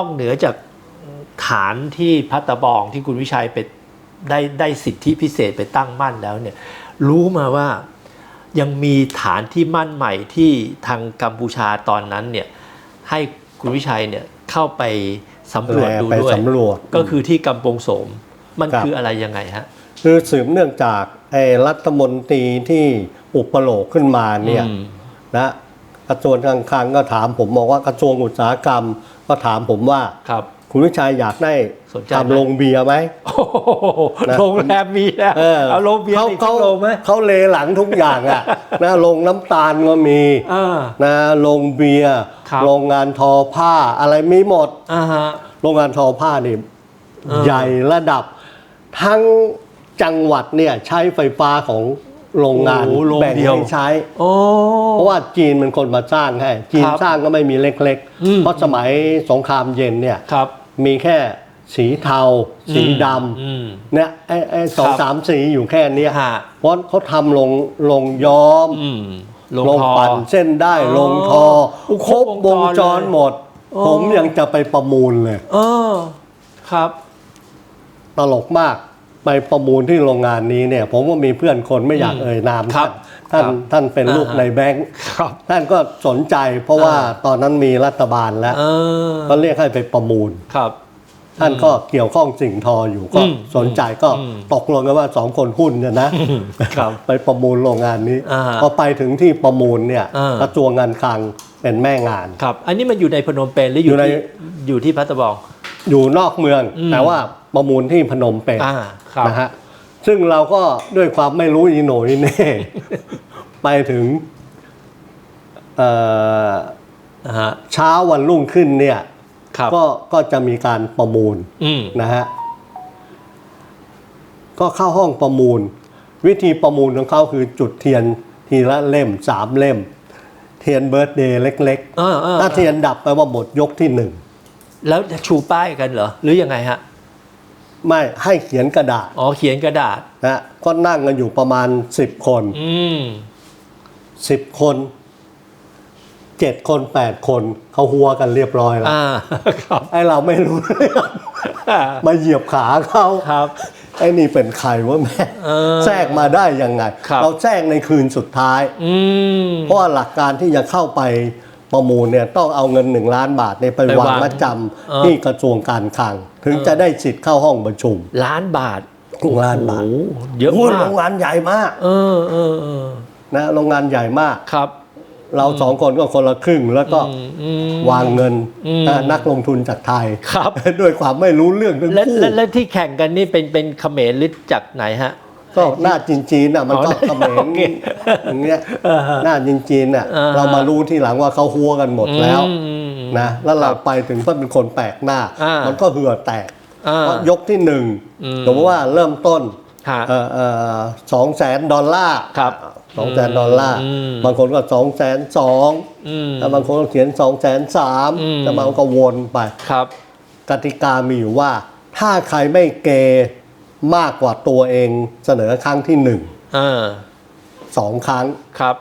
อกเหนือจากฐานที่พัตตะบองที่คุณวิชัยไปได้ได้สิทธิพิเศษไปตั้งมั่นแล้วเนี่ยรู้มาว่ายังมีฐานที่มั่นใหม่ที่ทางกัมพูชาตอนนั้นเนี่ยให้คุณวิชัยเนี่ยเข้าไปสำรวจดูไปด้วยสำรวจก็คือที่กำปงโสม มันครับคืออะไรยังไงฮะคือสืบเนื่องจากไอ้รัฐมนตรีที่อุปโลกขึ้นมาเนี่ยอืมนะ กระทรวงการคลังก็ถามผมบอกว่ากระทรวงอุตสาหกรรม ก็ถามผมว่าครับ คุณวิชัยอยากได้สนใจไหม ทำโรงเบียร์ไหม โอ้โหนะ โรงแรมมีแล้วเออเอาโรงเบียร์เขาอีกสัเขากโรงไหมเขาเลหลังทุกอย่างอะ นะโรงน้ำตาลก็มีเออนะโรงเบียร์ครับ โรงงานทอผ้าอะไรมีหมด อ่าฮะ โรงงานทอผ้านี่เออ ใหญ่ระดับ ทั้งจังหวัดเนี่ยใช้ไฟฟ้าของ โรงงานโอ้โหโรงแบ่งเดียว ให้ใช้ โอ้ เพราะว่าจีนเป็นคนมาสร้างให้ จีนครับสร้างก็ไม่มีเล็กอืม ๆ เพราะสมัยสงครามเย็นเนี่ยครับ มีแค่สีเทา สีดอืมำเนี่ยไอ้ไอ้สองครับ สามสีอยู่แค่เนี้ยฮะเพราะเขาทำลงลงย้อม อืมลงลงทอ ปั่นเส้นได้อ๋อลงทอโอ้ครบครบววงงจจรรเลยหมด อ๋อ ผมยังจะไปประมูลเลย เออ ครับ ตลกมาก ไปประมูลที่โรงงานนี้เนี่ย ผมก็มีเพื่อนคนไม่อยากอืมเอ่ยนามครับท่านครับท่านเป็นลูกอ่าฮะในแบงค์ครับ ท่านก็สนใจเพราะว่าอ่าตอนนั้นมีรัฐบาลแล้วเออก็เรียกให้ไปประมูล ครับ ท่านก็เกี่ยวข้องสิ่งทออยู่ก็อืมสนใจก็อืมตกลงกันว่าสองคนหุ้นเนี่ยนะครับไปประมูลโรงงานนี้อ่าพอไปถึงที่ประมูลเนี่ยอ่ากระทรวงการคลังเป็นแม่งาน ครับ อันนี้มันอยู่ในพนมเปญหรืออยู่อยู่ใน ที่อยู่ที่พัตตะบอง อยู่นอกเมืองอืมแต่ว่าประมูลที่พนมเปญอ่าครับนะฮะซึ่งเราก็ด้วยความไม่รู้อีโหนอีเหน่ไปถึงเอ่ออ่าฮะเช้าวันรุ่งขึ้นเนี่ยครับก็ก็จะมีการประมูลอืมนะฮะก็เข้าห้องประมูล วิธีประมูลของเขาคือจุดเทียนทีละเล่มสามเล่ม เทียนเบิร์ตเดย์เล็กเออเออๆถ้าเทียนดับไปลว่าหมดยกที่หนึ่ง แล้วจะชูป้ายกันเหรอ หรือยังไงฮะ ไม่ให้เขียนกระดาษอ๋อเขียนกระดาษนะฮะก็นั่งกันอยู่ประมาณสิบคนอืม สิบคนเจ็ดคนแปดคนเขาหัวกันเรียบร้อยแล้วอ่า ครับไอ้เราไม่รู้เรื่องมาเหยียบขาเขาครับ ไอ้นี่เป็นใครวะแม่เออแทรกมาได้ยังไง ครับ เราแทรกในคืนสุดท้าย อืม เพราะว่าหลักการที่จะเข้าไป ประมูลเนี่ยต้องเอาเงินหนึ่งล้านบาทเนี่ยไปไปวางวางมัดจเออำที่กระทรวงการคลัง ถึงจะได้สิทธิ์เข้าห้องประชุมล้านบาทล้านบาทโอ้โหเยอะโอ้ยมาโรกงงานใหญ่มากเออเออเออนะโรงงานใหญ่มากครับ เราสองคนก็คนละครึ่งแล้วก็อืมอืมวางเงินอืมนะนักลงทุนจากไทยครับ ด้วยความไม่รู้เรื่องทั้งและคู่และและที่แข่งกันนี่เป็นเป็นเขมรหรือจากไหนฮะ ก็หน้าจีนจีนๆน่ะมันก็อ๋อเขมรโอเคอย่างเงี้ยเออฮะหน้าจีนจีนๆน่ะอ่าเรามารู้ทีหลังว่าเขาหัวกันหมดแล้วอืมอืมอืมนะแล้วเราครับไปถึงเพื่อเป็นคนแปลกหน้าอ่ามัมันก็เหือแตกอ่าเพราะยกที่หนึ่งอืมสมมติว่าเริ่มต้นฮะเอ่อเอ่อสองแสนดอลลาร์ครับสองแสนดอลลาร์อืมบางคนก็สองแสนสองอืมแล้วบางคนก็เขียนสองแสนสามอืมแล้วบางคนก็วนไปครับกติกามีอยู่ว่า ถ้าใครไม่เก มากกว่าตัวเองเสนอครั้งที่หนึ่งเออสองครั้งครับ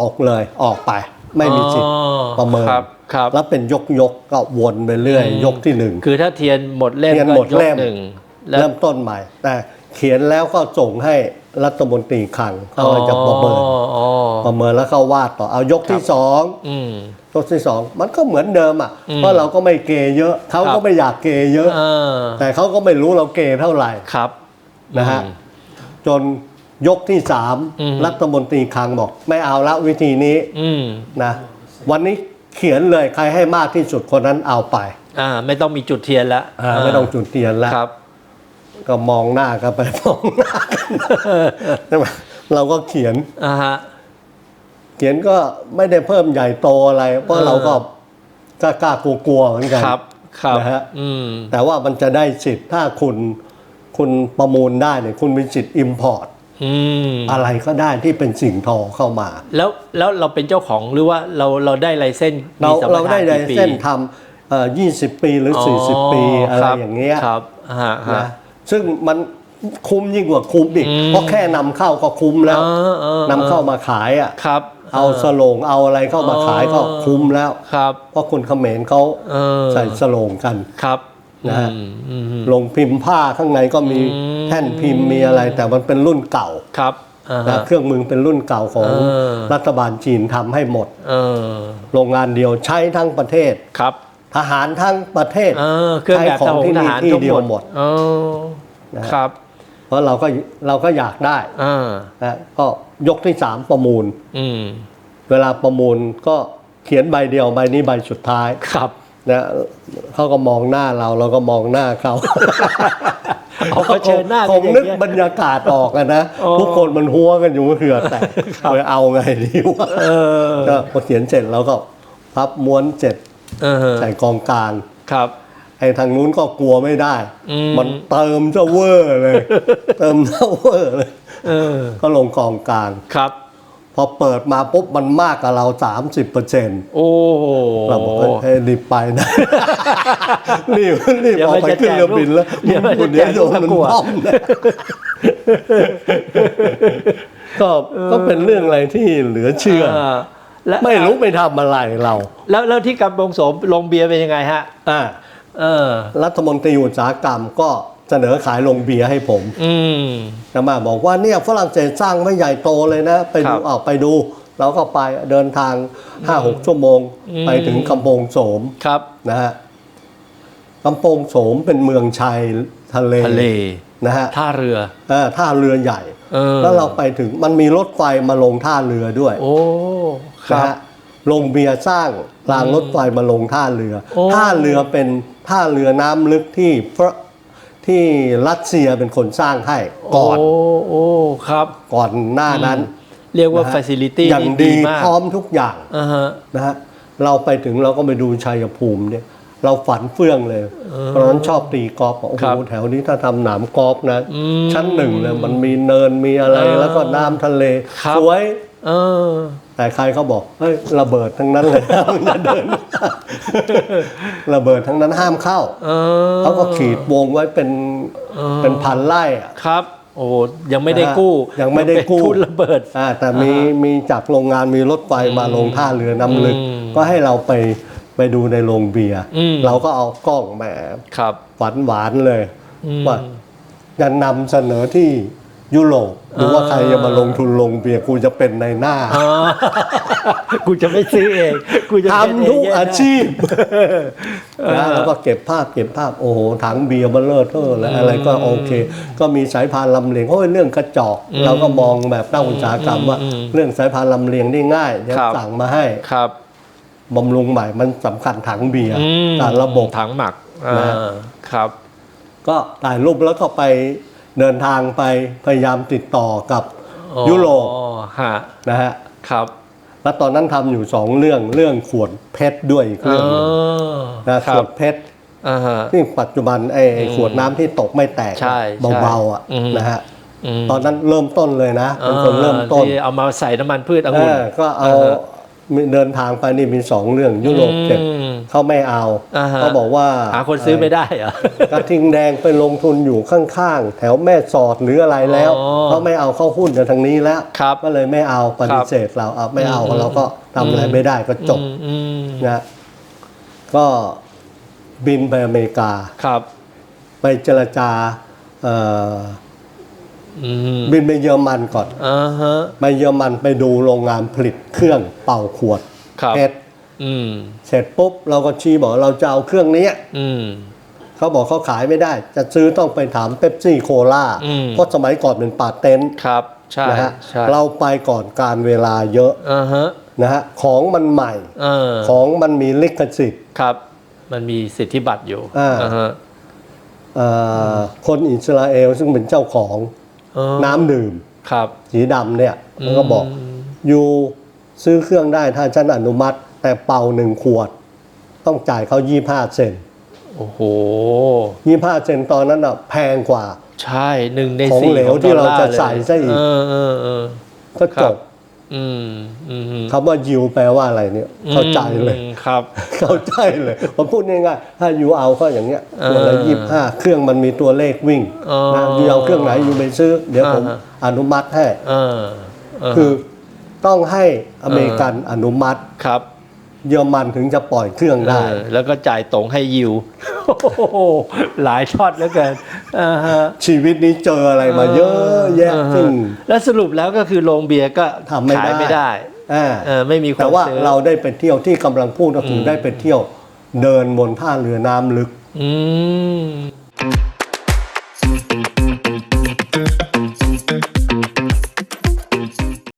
ตกเลยออกไป ไม่มีสิทธิ์อ๋อประเมินครับครับ แล้วเป็นยกยกๆก็วนไปเรื่อยอืมยกที่หนึ่งคือถ้าเทียนหมดเล่มเทียนก็หมดยกเล่มหนึ่งแล้วเริ่มต้นใหม่ แต่เขียนแล้วก็ส่งให้รัฐมนตรีคลังเขาเลยจะประเมินอ๋ออ๋อประเมินแล้วเขาวาดต่อเอายกที่สองอืมยกที่สองมันก็เหมือนเดิมอะอืมเพราะเราก็ไม่เกเยอะเขาครัก็บไม่อยากเกเยอะเออแต่เขาก็ไม่รู้เราเกเท่าไหร่ครับ นะฮะอืมจนยกที่สามอืมรัฐมนตรีคลังบอก ไม่เอาละวิธีนี้อืมนะวันนี้เขียนเลยใครให้มากที่สุดคนนั้นเอาไป อ่า ไม่ต้องมีจุดเทียนแล้วอ่าไม่ต้องจุดเทียนแล้วครับ ก็มองหน้ากันไปมองหน้ากันใช่ไหมเราก็เขียนอ่าฮะเขียนก็ไม่ได้เพิ่มใหญ่โตอะไร เพราะเออเราก็กล้ากล้ากลัวๆเหมือนกันครับครับนะฮะอืมแต่ว่ามันจะได้สิทธิ์ถ้าคุณ คุณประมูลได้เนี่ยคุณมีสิทธิ์อิมพอร์ตอืมอะไรก็ได้ที่เป็นสิ่งทอเข้ามา แล้วแล้วเราเป็นเจ้าของหรือว่าเราเราได้ไลเส้นเรามีสัมปเราทนได้ในกี่ปีเส้นทำเอ่อ20ปีหรือ40ปีอะไรคบอย่างเงี้ยครับอ่าฮะฮะนะซึ่งมันคุ้มยิ่งกว่าคุ้มอีกอืมเพราะแค่นำเข้าก็คุ้มแล้วเออเออนำเข้ามาขายอะครับ เอาสโลงเอาอะไรเข้ามาขายก็คุ้มแล้วครับ เพราะคนเขมรเขาเออใส่สโลงกันครับ นะฮะอืมอืมอืมลงพิมพ์ผ้าข้างในก็มีอืมแท่นพิมพ์มีอะไร แต่มันเป็นรุ่นเก่าครับอ่านะฮะเครื่องมือเป็นรุ่นเก่าของเออรัฐบาลจีนทำให้หมดเออโรงงานเดียวใช้ทั้งประเทศครับทหารทั้งประเทศเออเครื่องแบบใช้ของที่ทนี่หารที่ทั้งเดียวหมดเออนะฮะครับ เพราะเราก็เราก็อยากได้อ่านะก็ยกที่สามประมูลอืมเวลาประมูลก็เขียนใบเดียวใบนี้ใบสุดท้ายครับ นะเขาก็มองหน้าเราเราก็มองหน้าเขาเอาเผชิญหน้าคกันงอย่างนึกเงี้ยบรรยากาศออกอะนะอ๋อทุกคนมันหัวกันอยู่เหือแต่ไปเอาไงดีวะเออก็พอเขียนเสร็จเราก็พับม้วนเสร็จเออใส่กองกลางครับไอ้ทางนู้นก็กลัวไม่ได้อืมมันเติมเจ้าเวอร์เลย เติมเจ้าเวอร์เลยเออก็ลงกองกลางครับ พอเปิดมาปุ๊บมันมากกับเรา 30เปอร์เซ็นต์โอ้โห เราบอกให้ยรีบไปนะ รีบรีบเดี๋ยวออกไปมันจะขึ้นเรือบินแล้วเดี๋ยวมันจะเดี๋ยวโดนแจกลูกมันตะกั่วบ้อมนะก็ก็เป็นเรื่องอะไรที่เหลือเชื่อาแล้วไม่รู้ไปทำอะไรเราแล้วแล้วที่กำบงโสมลงเบียร์เป็นยังไงฮะ อ่า เออ รัฐมนตรีอุตสาหกรรมก็ เสนอขายโรงเบียร์ให้ผมอืมจะมาบอกว่าเนี่ยฝรั่งเศสสร้างไม่ใหญ่โตเลยนะ ไปครัดูบเอาไปดู เราก็ไปเดินทาง5-6ชั่วโมงอืมไปถึงกำโปงโสมครับนะฮะกำโปงโสมเป็นเมืองชายทะเลทะเลนะฮะท่าเรือเออท่าเรือใหญ่เออแล้วเราไปถึงมันมีรถไฟมาลงท่าเรือด้วย โอ้ครันะบฮะโรงเบียร์สร้างรางรถไฟมาลงท่าเรือโอ้ท่าเรือเป็นท่าเรือน้ำลึกที่ฝร ที่รัสเซียเป็นคนสร้างให้ก่อนโอ้โอ้ครับก่อนหน้านั้น เรียกว่านะฮะ facility อย่างนี่ดีมากพร้อมทุกอย่างอ่าฮะนะฮะเราไปถึงเราก็ไปดูชัยภูมิเนี่ยเราฝันเฟื่องเลย เพราะฉะนั้นชอบตีกอล์ฟบอกโอ้ครัโหบแถวนี้ถ้าทำหนามกอล์ฟนะอืมชั้นหนึ่งเลยมันมีเนินมีอะไรเออแล้วก็น้ำทะเลครับสวย เออ แต่ใครเขาบอกเฮ้ยระเบิดทั้งนั้นเลยมึงอย่าเดิน ระเบิดทั้งนั้นห้ามเข้าเออเขาก็ขีดวงไว้เป็นเออ เป็นพันไร่อะ ครับ โอ้ยังไม่ได้นะฮะกู้ยังไม่ได้กู้ เป็นทุนระเบิด อ่าแต่มีมีจากโรงงานมีรถไฟมาลงท่าเรือน้ำลึก อืมก็ให้เราไปไปดูในโรงเบียร์อืม เราก็เอากล้องแหม ครับฝันหวานเลยอืม ว่าจะนำเสนอที่ ยุโรปหรือว่าใครจะมาลงทุนลงเบียร์กูจะเป็นในหน้าอ๋อกูจะไม่ซื้อเอง กูจะเป็นทำทุกเจนต์อาชีพนะแล้วก็เก็บภาพเก็บภาพโอ้โหถังเบียร์เบลเลอร์เทอร์แล้วอะไรก็โอเค ก็มีสายพานลำเลียงโอ้ยเรื่องกระจอกเราก็มองแบบนักอุตสาหกรรมว่า เรื่องสายพานลำเลียงนี่ง่ายเดี๋ยวครับสั่งมาให้ครับบำรุงใหม่มันสำคัญถังเบียร์อืมการระบบถังหมักอ่านะครับ ก็ถ่ายรูปแล้วก็ไป เดินทางไปพยายามติดต่อกับอ๋อยุโรปฮะนะฮะครับแล้วตอนนั้นทำอยู่สองเรื่องเรื่องขวดเพชรด้วยอีกเอเรื่องหนึ่งอนะคขรัวบดเพชรอ่าฮะที่ปัจจุบันไอ้ไอ้ขวดน้ำที่ตกไม่แตกใช่ใช่เบาๆอะอืมนะฮะมตอนนั้นเริ่มต้นเลยนะเป็นคนเริ่มต้นที่เอามาใส่น้ำมันพืชองุ่นเออก็เอาอ่าฮะมี เดินทางไปนี่มีสองเรื่องยุโรปเจ็บอืมเขาไม่เอาอ่าฮะเขาบอกว่าหาคนซื้อไม่ได้เหรอกระทิงแดงไปลงทุนอยู่ข้างๆ แถวแม่สอดหรืออะไรแล้วอ๋อเขาไม่เอาเข้าหุ้นกันทางนี้แล้วครับก็เลยไม่เอาปฏิเสธเราเอาไม่เอาอืมเราก็ทำอะไรไม่ได้ก็จบอืมอืมนะก็บินไปอเมริกาครับ ไปเจรจาเอ่ออืม บินไปเยอรมันก่อนอ่าฮะไปเยอรมันไปดูโรงงานผลิตเครื่องเป่าขวดครับเพชรอืมเสร็จปุ๊บเราก็ชี้บอกเราจะเอาเครื่องนี้อืมเขาบอกเขาขายไม่ได้ จะซื้อต้องไปถามเป๊ปซี่โคลาอืมเพราะสมัยก่อนเป็นปาเต็นท์ครับใช่นะฮะใช่เราไปก่อนการเวลาเยอะอ่าฮะนะฮะของมันใหม่เออของมันมีลิขสิทธิ์ครับ มันมีสิทธิบัตรอยู่อ่าอ่าฮะเอ่อคนอิสราเอลซึ่งเป็นเจ้าของเออ น้ำดื่ม ครับ สีดำเนี่ยมันก็บอกอยู่ซื้อเครื่องได้ถ้าฉันอนุมัติ แต่เป่าหนึ่งขวด ต้องจ่ายเขา25เซนต์โอ้โห25เซนต์ตอนนั้นอะแพงกว่า ใช่หนึ่งในของสี่เหลวของที่เราดอลลจะลยใส่ซะอีกเออเออเออก็ครัจบบอืมอืมอืม คำว่ายิวแปลว่าอะไรเนี่ย เข้าใจเลยอืมครับ เข้าใจเลยผมพูดง่ายๆถ้ายูเอาก็อย่างเงี้ยเออตัวละยี่ห้าเครื่องมันมีตัวเลขวิ่งอ๋อนะยูเอาเครื่องไหนยูไปซื้อ เดี๋ยวผมอ่าฮะอนุมัติให้เออเออคือต้องให้อเมริกันอนุมัติครับ เยอรมันถึงจะปล่อยเครื่องได้ เออแล้วก็จ่ายตรงให้ยิว โอ้โหหลายช็อตแล้วกันอ่าฮะชีวิตนี้เจออะไรมาเยอะแยะอ่าฮซึ่ง แล้วสรุปแล้วก็คือโรงเบียร์ก็ทำไม่ขายได้ไม่ได้อ่า เออไม่มีคนแต่ว่าซื้อเราได้ไปเที่ยวที่กำลังพูดก็คือได้ไปเที่ยว เดินบนท่าเรือน้ำลึก อืม